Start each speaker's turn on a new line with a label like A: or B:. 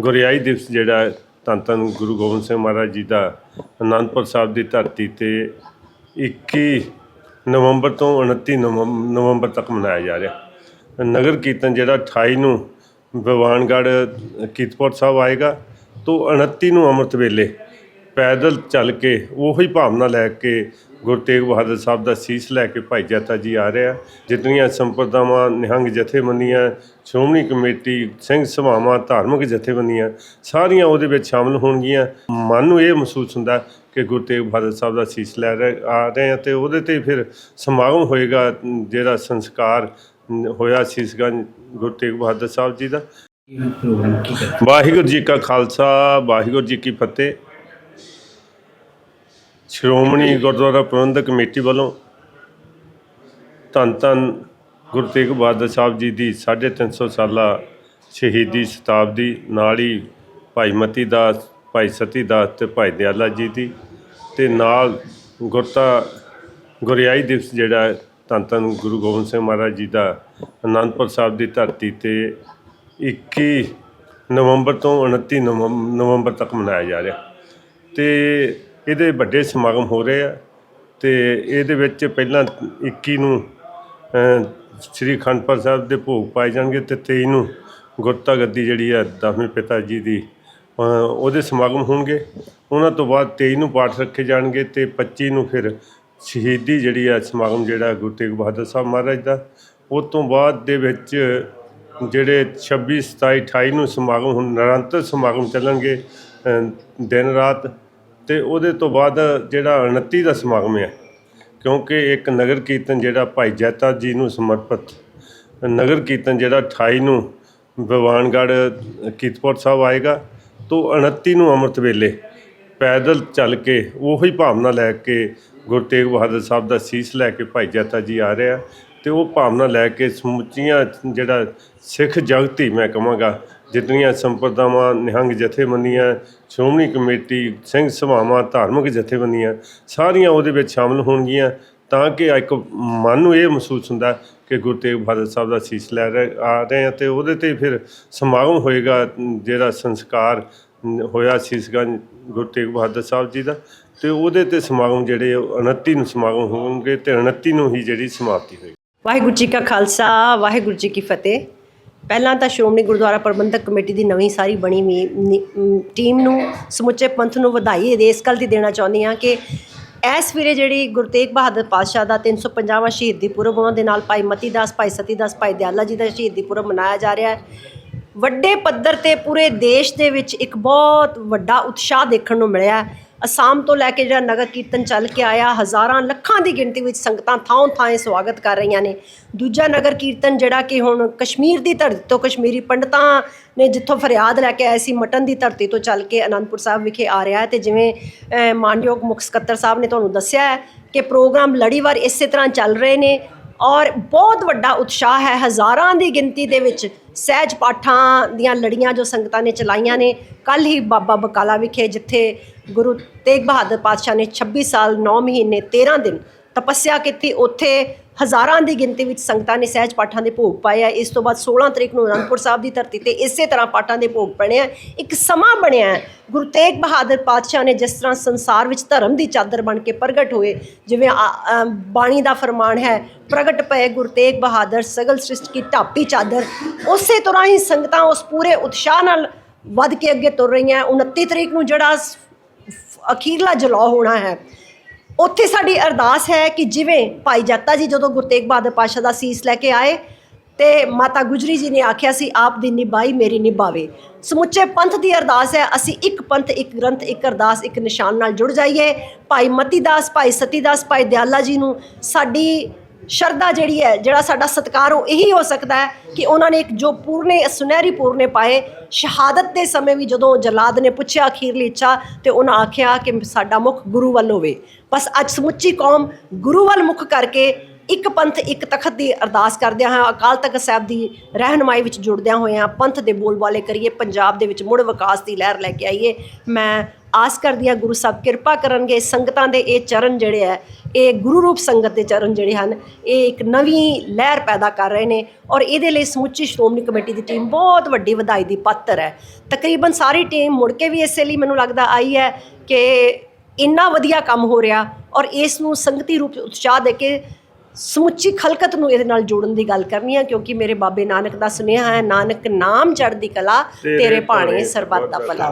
A: ਗੁਰਿਆਈ ਦਿਵਸ ਜਿਹੜਾ ਧੰਨ ਧੰਨ ਗੁਰੂ ਗੋਬਿੰਦ ਸਿੰਘ ਮਹਾਰਾਜ ਜੀ ਦਾ ਅਨੰਦਪੁਰ ਸਾਹਿਬ ਦੀ ਧਰਤੀ ਤੇ 21 ਨਵੰਬਰ ਤੋਂ 29 ਨਵੰਬ- ਨਵੰਬਰ ਤੱਕ ਮਨਾਇਆ ਜਾ ਰਿਹਾ। ਨਗਰ ਕੀਰਤਨ ਜਿਹੜਾ 28 ਨੂੰ ਭਗਵਾਨਗੜ੍ਹ ਕੀਰਤਪੁਰ ਸਾਹਿਬ ਆਏਗਾ, ਤੋਂ 29 ਨੂੰ ਅੰਮ੍ਰਿਤ ਵੇਲੇ ਪੈਦਲ ਚੱਲ ਕੇ ਉਹੀ ਭਾਵਨਾ ਲੈ ਕੇ ਗੁਰੂ ਤੇਗ ਬਹਾਦਰ ਸਾਹਿਬ ਦਾ ਸੀਸ ਲੈ ਕੇ ਭਾਈ ਜੱਤਾ ਜੀ ਆ ਰਿਹਾ ਜਿਤਨੀਆਂ ਸੰਪਰਦਾਵਾਂ ਨਿਹੰਗ ਜਥੇਬੰਦੀਆਂ ਸ਼੍ਰੋਮਣੀ ਕਮੇਟੀ ਸਿੰਘ ਸਭਾਵਾਂ ਧਾਰਮਿਕ ਜਥੇਬੰਦੀਆਂ ਸਾਰੀਆਂ ਉਹਦੇ ਵਿੱਚ ਸ਼ਾਮਲ ਹੋਣਗੀਆਂ। ਮਨ ਨੂੰ ਇਹ ਮਹਿਸੂਸ ਹੁੰਦਾ ਕਿ ਗੁਰੂ ਤੇਗ ਬਹਾਦਰ ਸਾਹਿਬ ਦਾ ਸੀਸ ਲੈ ਰਹੇ ਆ ਰਹੇ ਆ ਤੇ ਉਹਦੇ ਤੇ ਫਿਰ ਸਮਾਗਮ ਹੋਏਗਾ ਜਿਹੜਾ ਸੰਸਕਾਰ ਹੋਇਆ ਸੀਸਗੰਜ ਗੁਰੂ ਤੇਗ ਬਹਾਦਰ ਸਾਹਿਬ ਜੀ ਦਾ। ਵਾਹਿਗੁਰੂ ਜੀ ਕਾ ਖਾਲਸਾ ਵਾਹਿਗੁਰੂ ਜੀ ਕੀ ਫਤਿਹ। ਸ਼੍ਰੋਮਣੀ ਗੁਰਦੁਆਰਾ ਪ੍ਰਬੰਧਕ ਕਮੇਟੀ ਵੱਲੋਂ ਧੰਨ ਧੰਨ ਗੁਰੂ ਤੇਗ ਬਹਾਦਰ ਸਾਹਿਬ ਜੀ ਦੀ 350 ਸਾਲਾ ਸ਼ਹੀਦੀ ਸ਼ਤਾਬਦੀ ਨਾਲ ਹੀ ਭਾਈ ਮਤੀ ਦਾਸ, ਭਾਈ ਸਤੀ ਦਾਸ ਤੇ ਭਾਈ ਦਿਆਲਾ ਜੀ ਦੀ ਤੇ ਨਾਲ ਗੁਰਤਾ ਗੁਰਿਆਈ ਦਿਵਸ ਜਿਹੜਾ ਧੰਨ ਧੰਨ ਗੁਰੂ ਗੋਬਿੰਦ ਸਿੰਘ ਮਹਾਰਾਜ ਜੀ ਦਾ ਅਨੰਦਪੁਰ ਸਾਹਿਬ ਦੀ ਧਰਤੀ ਤੇ 21 ਨਵੰਬਰ ਤੋਂ 29 ਨਵੰਬ- ਨਵੰਬਰ ਤੱਕ ਮਨਾਇਆ ਜਾ ਰਿਹਾ। ਤੇ ਇਹਦੇ ਵੱਡੇ ਸਮਾਗਮ ਹੋ ਰਹੇ ਆ ਤੇ ਇਹਦੇ ਵਿੱਚ ਪਹਿਲਾਂ 21 ਨੂੰ ਸ੍ਰੀ ਖੰਡਪੁਰ ਸਾਹਿਬ ਦੇ ਭੋਗ ਪਾਏ ਜਾਣਗੇ ਤੇ 23 ਨੂੰ ਗੁਰਤਾ ਗੱਦੀ ਜਿਹੜੀ ਆ ਦਸਵੇਂ ਪਿਤਾ ਜੀ ਦੀ ਉਹਦੇ ਸਮਾਗਮ ਹੋਣਗੇ। ਉਹਨਾਂ ਤੋਂ ਬਾਅਦ 23 ਨੂੰ ਪਾਠ ਰੱਖੇ ਜਾਣਗੇ ਤੇ 25 ਨੂੰ ਫਿਰ ਸ਼ਹੀਦੀ ਜਿਹੜੀ ਆ ਸਮਾਗਮ ਜਿਹੜਾ ਗੁਰੂ ਤੇਗ ਬਹਾਦਰ ਸਾਹਿਬ ਮਹਾਰਾਜ ਦਾ। ਉਸ ਤੋਂ ਬਾਅਦ ਦੇ ਵਿੱਚ ਜਿਹੜੇ 26 27 28 ਨੂੰ ਸਮਾਗਮ, ਹੁਣ ਨਿਰੰਤਰ ਸਮਾਗਮ ਚੱਲਣਗੇ ਦਿਨ ਰਾਤ। ਤੇ ਉਹਦੇ ਤੋਂ ਬਾਅਦ ਜਿਹੜਾ 29 ਦਾ ਸਮਾਗਮ ਹੈ, ਕਿਉਂਕਿ ਇੱਕ ਨਗਰ ਕੀਰਤਨ ਜਿਹੜਾ ਭਾਈ ਜੈਤਾ ਜੀ ਨੂੰ ਸਮਰਪਿਤ, ਨਗਰ ਕੀਰਤਨ ਜਿਹੜਾ 28 ਨੂੰ ਭਗਵਾਨਗੜ੍ਹ ਕੀਰਤਪੁਰ ਸਾਹਿਬ ਆਏਗਾ, ਤੋਂ 29 ਨੂੰ ਅੰਮ੍ਰਿਤ ਵੇਲੇ ਪੈਦਲ ਚੱਲ ਕੇ ਉਹੀ ਭਾਵਨਾ ਲੈ ਕੇ ਗੁਰੂ ਤੇਗ ਬਹਾਦਰ ਸਾਹਿਬ ਦਾ ਸੀਸ ਲੈ ਕੇ ਭਾਈ ਜੈਤਾ ਜੀ ਆ ਰਿਹਾ ਤੇ ਉਹ ਭਾਵਨਾ ਲੈ ਕੇ ਸਮੁੱਚੀਆਂ ਜਿਹੜਾ ਸਿੱਖ ਜਗਤ ਮੈਂ ਕਹਾਂਗਾ ਜਿਤਨੀਆਂ ਸੰਪਰਦਾਵਾਂ ਨਿਹੰਗ ਜਥੇਬੰਦੀਆਂ, ਸ਼੍ਰੋਮਣੀ ਕਮੇਟੀ, ਸਿੰਘ ਸਭਾਵਾਂ, ਧਾਰਮਿਕ ਜਥੇਬੰਦੀਆਂ, ਸਾਰੀਆਂ ਉਹਦੇ ਵਿੱਚ ਸ਼ਾਮਲ ਹੋਣਗੀਆਂ ਤਾਂ ਕਿ ਇੱਕ ਮਨ ਨੂੰ ਇਹ ਮਹਿਸੂਸ ਹੁੰਦਾ ਕਿ ਗੁਰੂ ਤੇਗ ਬਹਾਦਰ ਸਾਹਿਬ ਦਾ ਸੀਸ ਲੈ ਰਹੇ, ਆ ਰਹੇ ਆ ਤੇ ਉਹਦੇ ਤੇ ਫਿਰ ਸਮਾਗਮ ਹੋਏਗਾ, ਜਿਹੜਾ ਸੰਸਕਾਰ ਹੋਇਆ ਸੀਸਗੰਜ ਗੁਰੂ ਤੇਗ ਬਹਾਦਰ ਸਾਹਿਬ ਜੀ ਦਾ ਤੇ ਉਹਦੇ ਤੇ ਸਮਾਗਮ ਜਿਹੜੇ ਉਹ 29 ਨੂੰ ਸਮਾਗਮ ਹੋਣਗੇ ਤੇ 29 ਨੂੰ ਹੀ ਜਿਹੜੀ ਸਮਾਪਤੀ ਹੋਏਗੀ।
B: ਵਾਹਿਗੁਰੂ ਜੀ ਕਾ ਖਾਲਸਾ, ਵਾਹਿਗੁਰੂ ਜੀ ਕੀ ਫਤਿਹ। ਪਹਿਲਾਂ ਤਾਂ ਸ਼੍ਰੋਮਣੀ ਗੁਰਦੁਆਰਾ ਪ੍ਰਬੰਧਕ ਕਮੇਟੀ ਦੀ ਨਵੀਂ ਸਾਰੀ ਬਣੀ ਵੀ, ਨੀ- ਟੀਮ ਨੂੰ, ਸਮੁੱਚੇ ਪੰਥ ਨੂੰ ਵਧਾਈ ਦੇ ਇਸ ਗੱਲ ਦੀ ਦੇਣਾ ਚਾਹੁੰਦੀ ਹਾਂ ਕਿ ਇਸ ਵੇਲੇ ਜਿਹੜੀ ਗੁਰੂ ਤੇਗ ਬਹਾਦਰ ਪਾਤਸ਼ਾਹ ਦਾ 350ਵਾਂ ਸ਼ਹੀਦੀ ਪੁਰਬ, ਉਹਨਾਂ ਦੇ ਨਾਲ ਭਾਈ ਮਤੀ ਦਾਸ, ਭਾਈ ਸਤੀ ਦਾਸ, ਭਾਈ ਦਿਆਲਾ ਜੀ ਦਾ ਸ਼ਹੀਦੀ ਪੁਰਬ ਮਨਾਇਆ ਜਾ ਰਿਹਾ ਹੈ। ਵੱਡੇ ਪੱਧਰ ਤੇ ਪੂਰੇ ਦੇਸ਼ ਦੇ ਵਿੱਚ ਇੱਕ ਬਹੁਤ ਵੱਡਾ ਉਤਸ਼ਾਹ ਦੇਖਣ ਨੂੰ ਮਿਲਿਆ ਅਸਾਮ ਤੋਂ ਲੈ ਕੇ ਜਿਹੜਾ ਨਗਰ ਕੀਰਤਨ ਚੱਲ ਕੇ ਆਇਆ, ਹਜ਼ਾਰਾਂ ਲੱਖਾਂ ਦੀ ਗਿਣਤੀ ਵਿੱਚ ਸੰਗਤਾਂ ਥਾਂ ਥਾਂ ਸਵਾਗਤ ਕਰ ਰਹੀਆਂ ਨੇ। ਦੂਜਾ ਨਗਰ ਕੀਰਤਨ ਜਿਹੜਾ ਕਿ ਹੁਣ ਕਸ਼ਮੀਰ ਦੀ ਧਰਤੀ ਤੋਂ ਕਸ਼ਮੀਰੀ ਪੰਡਤਾਂ ਨੇ ਜਿੱਥੋਂ ਫਰਿਆਦ ਲੈ ਕੇ ਆਏ ਸੀ, ਮਟਨ ਦੀ ਧਰਤੀ ਤੋਂ ਚੱਲ ਕੇ ਅਨੰਦਪੁਰ ਸਾਹਿਬ ਵਿਖੇ ਆ ਰਿਹਾ ਹੈ ਤੇ ਜਿਵੇਂ ਮਾਨਯੋਗ ਮੁੱਖ ਸਕੱਤਰ ਸਾਹਿਬ ਨੇ ਤੁਹਾਨੂੰ ਦੱਸਿਆ ਹੈ ਕਿ ਪ੍ਰੋਗਰਾਮ ਲੜੀਵਾਰ ਇਸੇ ਤਰ੍ਹਾਂ ਚੱਲ ਰਹੇ ਨੇ। ਔਰ ਬਹੁਤ ਵੱਡਾ ਉਤਸ਼ਾਹ ਹੈ ਹਜ਼ਾਰਾਂ ਦੀ ਗਿਣਤੀ ਦੇ ਵਿੱਚ ਸਹਿਜ ਪਾਠਾਂ ਦੀਆਂ ਲੜੀਆਂ ਜੋ ਸੰਗਤਾਂ ਨੇ ਚਲਾਈਆਂ ਨੇ। ਕੱਲ ਹੀ ਬਾਬਾ ਬਕਾਲਾ ਵਿਖੇ, ਜਿੱਥੇ ਗੁਰੂ ਤੇਗ ਬਹਾਦਰ ਪਾਤਸ਼ਾਹ ਨੇ 26 ਸਾਲ 9 ਮਹੀਨੇ 13 ਦਿਨ ਤਪੱਸਿਆ ਕੀਤੀ, ਉੱਥੇ ਹਜ਼ਾਰਾਂ ਦੀ ਗਿਣਤੀ ਵਿੱਚ ਸੰਗਤਾਂ ਨੇ ਸਹਿਜ ਪਾਠਾਂ ਦੇ ਭੋਗ ਪਾਏ ਆ। ਇਸ ਤੋਂ ਬਾਅਦ 16 ਤਰੀਕ ਨੂੰ ਅਨੰਦਪੁਰ ਸਾਹਿਬ ਦੀ ਧਰਤੀ ਤੇ ਇਸੇ ਤਰ੍ਹਾਂ ਪਾਠਾਂ ਦੇ ਭੋਗ ਪਣੇ ਆ। ਇੱਕ ਸਮਾਂ ਬਣਿਆ ਹੈ। ਗੁਰੂ ਤੇਗ ਬਹਾਦਰ ਪਾਤਸ਼ਾਹ ਨੇ ਜਿਸ ਤਰ੍ਹਾਂ ਸੰਸਾਰ ਵਿੱਚ ਧਰਮ ਦੀ ਚਾਦਰ ਬਣ ਕੇ ਪ੍ਰਗਟ ਹੋਏ, ਜਿਵੇਂ ਬਾਣੀ ਦਾ ਫਰਮਾਨ ਹੈ, ਪ੍ਰਗਟ ਪਏ ਗੁਰੂ ਤੇਗ ਬਹਾਦਰ, ਸਗਲ ਸ੍ਰਿਸ਼ਟ ਕੀ ਢਾਪੀ ਚਾਦਰ। ਉਸੇ ਤਰ੍ਹਾਂ ਹੀ ਸੰਗਤਾਂ ਉਸ ਪੂਰੇ ਉਤਸ਼ਾਹ ਨਾਲ ਵੱਧ ਕੇ ਅੱਗੇ ਤੁਰ ਰਹੀਆਂ। 29 ਤਰੀਕ ਨੂੰ ਜਿਹੜਾ ਅਖੀਰਲਾ ਜਲਾਅ ਹੋਣਾ ਹੈ ਉੱਥੇ ਸਾਡੀ ਅਰਦਾਸ ਹੈ ਕਿ ਜਿਵੇਂ ਭਾਈ ਜੱਤਾ ਜੀ ਜਦੋਂ ਗੁਰੂ ਤੇਗ ਬਹਾਦਰ ਪਾਸ਼ਾ ਦਾ ਸੀਸ ਲੈ ਕੇ ਆਏ ਤੇ ਮਾਤਾ ਗੁਜਰੀ ਜੀ ਨੇ ਆਖਿਆ ਸੀ, ਆਪ ਦੀ ਨਿਭਾਈ, ਮੇਰੀ ਨਿਭਾਵੇ। ਸਮੁੱਚੇ ਪੰਥ ਦੀ ਅਰਦਾਸ ਹੈ, ਅਸੀਂ ਇੱਕ ਪੰਥ, ਇੱਕ ਗ੍ਰੰਥ, ਇੱਕ ਅਰਦਾਸ, ਇੱਕ ਨਿਸ਼ਾਨ ਨਾਲ ਜੁੜ ਜਾਈਏ। ਭਾਈ ਮਤੀ ਦਾਸ ਭਾਈ ਸਤੀ ਦਾਸ ਭਾਈ ਦਿਆਲਾ ਜੀ ਨੂੰ ਸਾਡੀ ਸ਼ਰਧਾ ਜਿਹੜੀ ਹੈ, ਜਿਹੜਾ ਸਾਡਾ ਸਤਿਕਾਰ, ਉਹ ਇਹੀ ਹੋ ਸਕਦਾ ਹੈ ਕਿ ਉਹਨਾਂ ਨੇ ਇੱਕ ਜੋ ਪੂਰਨੇ, ਸੁਨਹਿਰੀ ਪੂਰਨੇ ਪਾਏ। ਸ਼ਹਾਦਤ ਦੇ ਸਮੇਂ ਵੀ ਜਦੋਂ ਜਲਾਦ ਨੇ ਪੁੱਛਿਆ ਅਖੀਰਲੀ ਇੱਛਾ, ਤੇ ਉਹਨਾਂ ਆਖਿਆ ਕਿ ਸਾਡਾ ਮੁਖ ਗੁਰੂ ਵੱਲ ਹੋਵੇ। ਬਸ ਅੱਜ ਸਮੁੱਚੀ ਕੌਮ ਗੁਰੂ ਵੱਲ ਮੁਖ ਕਰਕੇ ਇੱਕ ਪੰਥ ਇੱਕ ਤਖਤ ਦੀ ਅਰਦਾਸ ਕਰਦਿਆਂ ਹਾਂ, ਅਕਾਲ ਤਖਤ ਸਾਹਿਬ ਦੀ ਰਹਿਨਮਾਈ ਵਿੱਚ ਜੁੜਦਿਆਂ ਹੋਇਆਂ ਪੰਥ ਦੇ ਬੋਲਬਾਲੇ ਕਰੀਏ, ਪੰਜਾਬ ਦੇ ਵਿੱਚ ਮੁੜ ਵਿਕਾਸ ਦੀ ਲਹਿਰ ਲੈ ਕੇ ਆਈਏ। ਮੈਂ ਆਸ ਕਰਦੀ ਹਾਂ ਗੁਰੂ ਸਾਹਿਬ ਕਿਰਪਾ ਕਰਨਗੇ, ਸੰਗਤਾਂ ਦੇ ਇਹ ਚਰਨ ਜਿਹੜੇ ਹੈ, ਇਹ ਗੁਰੂ ਰੂਪ ਸੰਗਤ ਦੇ ਚਰਨ ਜਿਹੜੇ ਹਨ, ਇਹ ਇੱਕ ਨਵੀਂ ਲਹਿਰ ਪੈਦਾ ਕਰ ਰਹੇ ਨੇ ਔਰ ਇਹਦੇ ਲਈ ਸਮੁੱਚੀ ਸ਼੍ਰੋਮਣੀ ਕਮੇਟੀ ਦੀ ਟੀਮ ਬਹੁਤ ਵੱਡੀ ਵਧਾਈ ਦੀ ਪਾਤਰ ਹੈ। ਤਕਰੀਬਨ ਸਾਰੀ ਟੀਮ ਮੁੜ ਕੇ ਵੀ ਇਸੇ ਲਈ ਮੈਨੂੰ ਲੱਗਦਾ ਆਈ ਹੈ ਕਿ ਇੰਨਾ ਵਧੀਆ ਕੰਮ ਹੋ ਰਿਹਾ ਔਰ ਇਸ ਨੂੰ ਸੰਗਤੀ ਰੂਪ ਉਤਸ਼ਾਹ ਦੇ ਕੇ ਸਮੁੱਚੀ ਖਲਕਤ ਨੂੰ ਇਹਦੇ ਨਾਲ ਜੋੜਨ ਦੀ ਗੱਲ ਕਰਨੀ ਹੈ ਕਿਉਂਕਿ ਮੇਰੇ ਬਾਬੇ ਨਾਨਕ ਦਾ ਸੁਨੇਹਾ ਹੈ ਨਾਨਕ ਨਾਮ ਚੜ੍ਹਦੀ ਕਲਾ ਤੇਰੇ ਭਾਣੇ ਸਰਬੱਤ ਦਾ ਭਲਾ